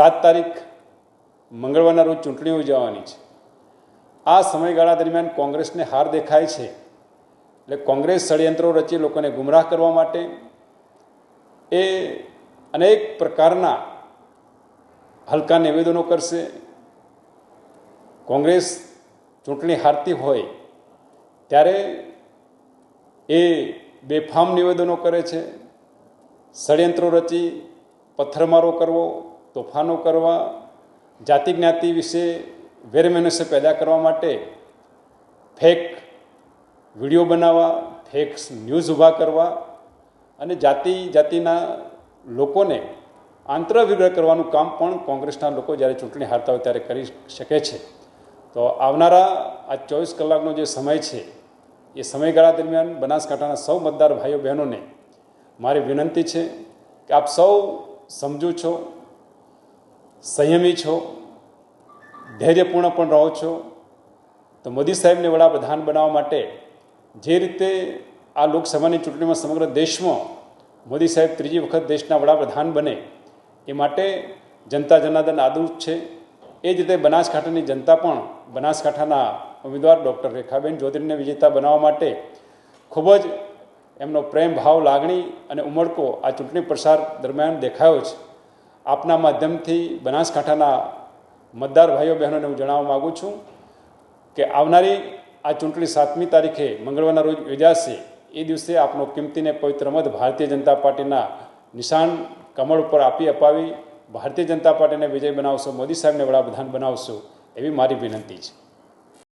સાત તારીખ મંગળવારના રોજ ચૂંટણી યોજાવાની છે. આ સમયગાળા દરમિયાન કોંગ્રેસને હાર દેખાય છે. એટલે કોંગ્રેસ ષડયંત્રો રચી લોકોને ગુમરાહ કરવા માટે એ અનેક પ્રકારના હલકા નિવેદનો કરશે. કોંગ્રેસ ચૂંટણી હારતી હોય ત્યારે એ બેફામ નિવેદનો કરે છે. ષડયંત્રો રચી પથ્થરમારો કરવો તોફાનો કરવા જાતિ જ્ઞાતિ વિશે વેરમેનસે પેદા કરવા માટે ફેક વીડિયો બનાવવા, ફેક ન્યૂઝ ઊભા કરવા અને જાતિ, જાતિના લોકોને આંતરવિગ્રહ કરવાનું કામ પણ કોંગ્રેસના લોકો જ્યારે ચૂંટણી હારતા હોય ત્યારે કરી શકે છે. તો આવનારા આ ચોવીસ કલાકનો જે સમય છે, એ સમયગાળા દરમિયાન બનાસકાંઠાના સૌ મતદાર ભાઈઓ બહેનોને મારી વિનંતી છે કે આપ સૌ સમજો છો સંયમી છો ધૈર્યપૂર્ણ પણ રહો છો, તો મોદી સાહેબને વડાપ્રધાન બનાવવા માટે જે રીતે આ લોકસભાની ચૂંટણીમાં સમગ્ર દેશમાં મોદી સાહેબ ત્રીજી વખત દેશના વડાપ્રધાન બને, એ માટે જનતા જનાર્દન આદૃત છે. એ જ રીતે બનાસકાંઠાની જનતા પણ બનાસકાંઠાના ઉમેદવાર ડૉક્ટર રેખાબેન ચૌધરીને વિજેતા બનાવવા માટે ખૂબ જ એમનો પ્રેમ, ભાવ, લાગણી અને ઉમળકો આ ચૂંટણી પ્રસાર દરમિયાન દેખાયો છે. આપના માધ્યમથી બનાસકાંઠાના મતદાર ભાઈઓ બહેનોને હું જણાવવા માગું છું કે આવનારી આ ચૂંટણી સાતમી તારીખે મંગળવારના રોજ યોજાશે. એ દિવસે આપનો કિંમતીને પવિત્ર મત ભારતીય જનતા પાર્ટીના નિશાન કમળ ઉપર આપી અપાવી. ભારતીય જનતા પાર્ટીને વિજય બનાવશો, મોદી સાહેબને વડાપ્રધાન બનાવશો એવી મારી વિનંતી છે.